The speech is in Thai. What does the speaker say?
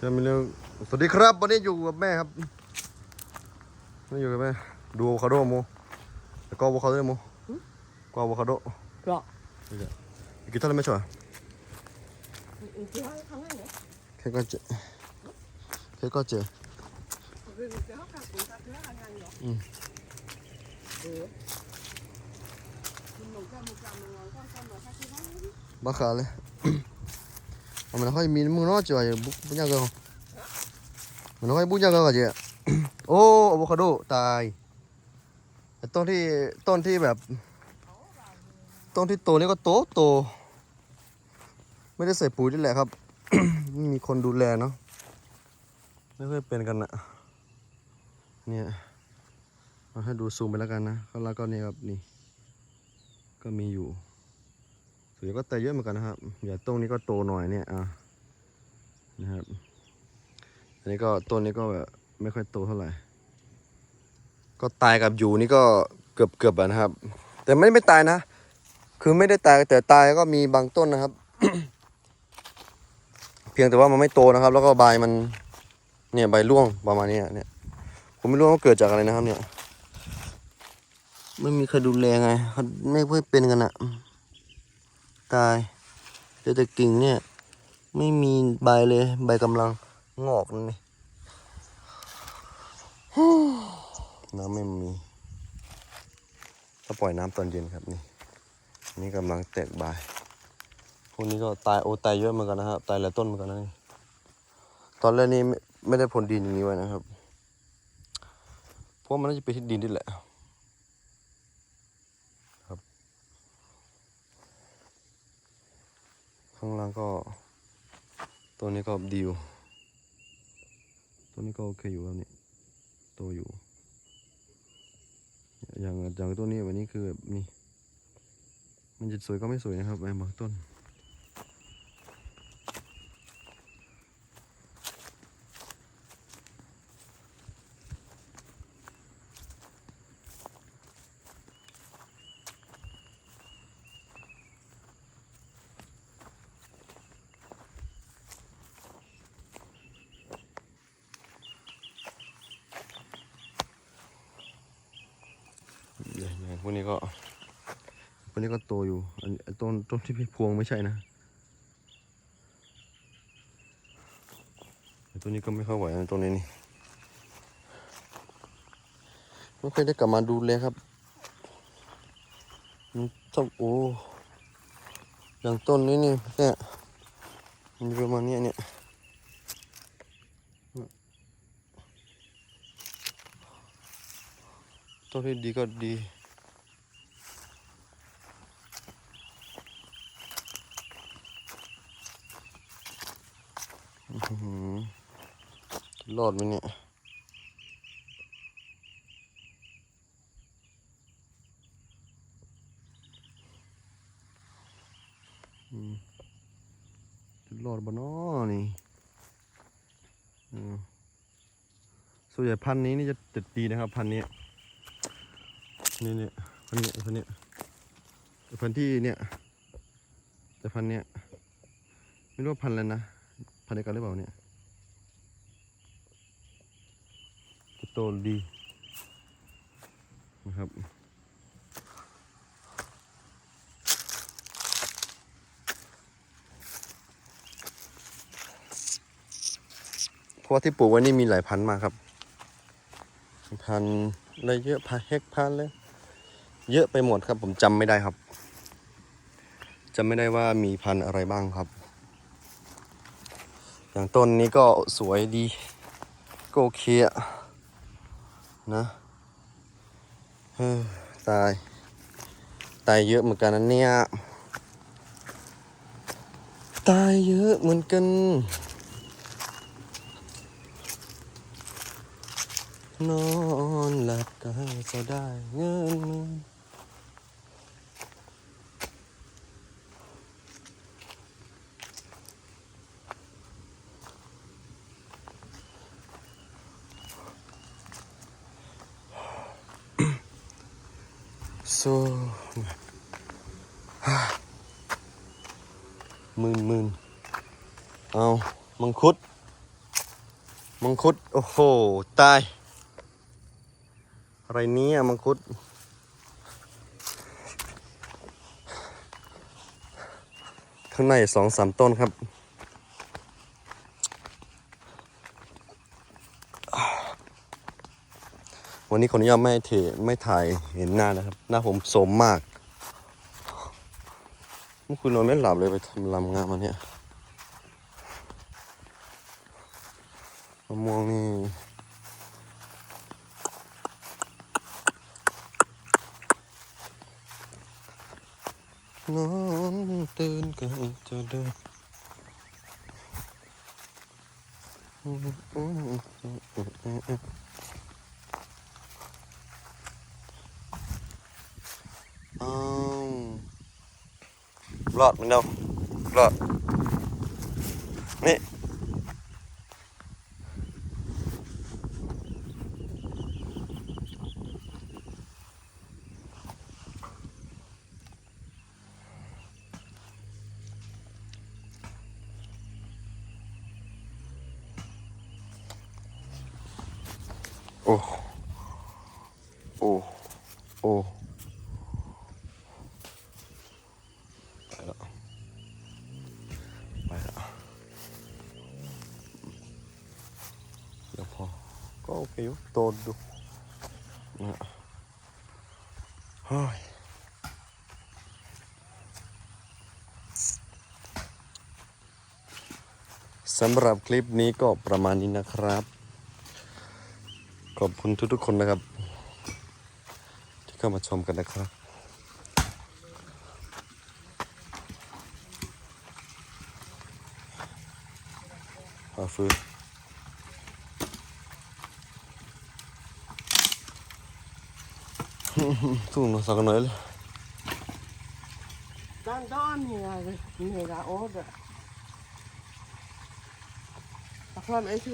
ก็มีเรื่องสวัสดีครับ วันนี้อยู่กับแม่ครับนี่อยู่กับแม่ดูอะโวคาโดโมแล้วก็อะโวคาโดโมก็อะโวคาโด Bra. กินเท่าไหร่ไม่ช่วย Du har kan henne. แค่ก็เจอแค่ก็เจอ Du du har kanske inte att göra en gång då. Mm. Ja. Men nog kan man kan man kan kan man kan kan man. บ้าขาเลยเอา มันค่อยมีมึงเนาะจ่อยบุบุญยากเกามันค่อยบุญยากเกาเจ๊โอ้อะโวคาโดตายต้นที่ต้นที่แบบ ต้นที่โตนี่ก็โตโต ไม่ได้ใส่ปุ๋ยนี่แหละครับมีคนดูแลเนาะไม่ค่อยเป็นกันนะเนี่ยเอาให้ดูซูมไปแล้วกันนะแล้วก็นี่ครับนี่ ก็มีอยู่ ส่วนใหญ่ก็แต่เยอะเหมือนกันนะครับอย่าต้นนี้ก็โตหน่อยเนี่ยอะนะครับ อันนี้ก็ต้นนี้ก็แบบไม่ค่อยโตเท่าไหร่ ก็ตายกับอยู่นี่ก็เกือบเกือบๆนะครับ แต่ไม่ไม่ตายนะ คือไม่ได้ตายแต่ตายก็มีบางต้นนะครับ เพียงแต่ว่ามันไม่โตนะครับ แล้วก็ใบมัน เนี่ยใบร่วงประมาณนี้เนี่ย ผมไม่รู้ว่าเกิดจากอะไรนะครับ เนี่ย ไม่มีใครดูแลไง ไม่ค่อยเป็นกันอะ ตายเจอแต่กิ่งเนี่ย ไม่มีใบเลย ใบกำลังงอกนี่น้ำไม่มีก็ปล่อยน้ำตอนเย็นครับนี่ นี่กำลังแตกใบพวกนี้ก็ตายโอตายเยอะเหมือนกันนะครับตายหลายต้นเหมือนกันนะนี่ตอนแรกนี่ไม่ไม่ได้ผลดินอย่างนี้ไว้นะครับ เพราะมันน่าจะเป็นที่ดินนี่แหละ ข้างล่าง ก็ ตัวนี้ก็ดีอยู่ตัวนี้ก็โอเคอยู่ครับนี่โตอยู่ อย่างอย่างตัวนี้วันนี้คือแบบนี่มันจะสวยก็ไม่สวยนะครับไอ้บางต้น อย่างอย่างพ วกนี้ก็พวกนี้ก็โตอยู่อันต้นต้นที่พี่พวงไม่ใช่นะต้นนี้ก็ไม่ค่อยไหวนะต้นนี้นี่ไม่ค่อยได้กลับมาดูเลยครับมันต้องโอ้อย่างต้นนี้นี่เนี่ยมันประมาณเนี้ยเนี่ยต้นที่ดีก็ดี อื้อหือ รอดไหมเนี่ยจะรอดบ่น้อนี่ส่วนใหญ่พันนี้นี่จะจะดีนะครับพันนี้ นี่เนี่ยพันนี้พันนี้แต่พันที่เนี่ย แต่พันเนี้ยไม่รู้พันอะไรนะ พันธุ์เดียวกันหรือเปล่าเนี่ยจะโตดีนะครับเพราะว่าที่ปลูกไว้นี่มีหลายพันธุ์มากครับ พันธุ์อะไรเยอะพันเฮกพันธุ์เลย เยอะไปหมดครับผมจำไม่ได้ครับจำไม่ได้ว่ามีพันธุ์อะไรบ้างครับ อย่างต้นนี้ก็สวยดี ก็โอเคอะนะเฮ้ตาย ตายเยอะเหมือนกันนะเนี่ย ตายเยอะเหมือนกันนอนหลับก็จะได้เงิน ซหมื่นหมื่นเอามังคุด มังคุด โอ้โห ตาย อะไรนี้อะมังคุด ข้างในสองสามต้นครับ วันนี้ขออนุญาตไม่เถไม่ถ่ายเห็นหน้านะครับ หน้าผมโสมมาก เมื่อคืนนอนไม่หลับเลยไปทำลำงานมาเนี่ยมะม่วงนี่นอนตื่นก็จะเดินอ้าว รอดมันเดารอดนี่ โอ้ โอ้ โอ้ ไปแล้ว ไปแล้ว เดี๋ยวพอ ก็โอเคอยู่โตดูนะเฮ้ยสำหรับคลิปนี้ก็ประมาณนี้นะครับ ขอบคุณทุกๆคนนะครับ ที่เข้ามาชมกันนะครับอาฟื้น Tunna sakın öyle. Ben daha niye niye orada? Bakalım eski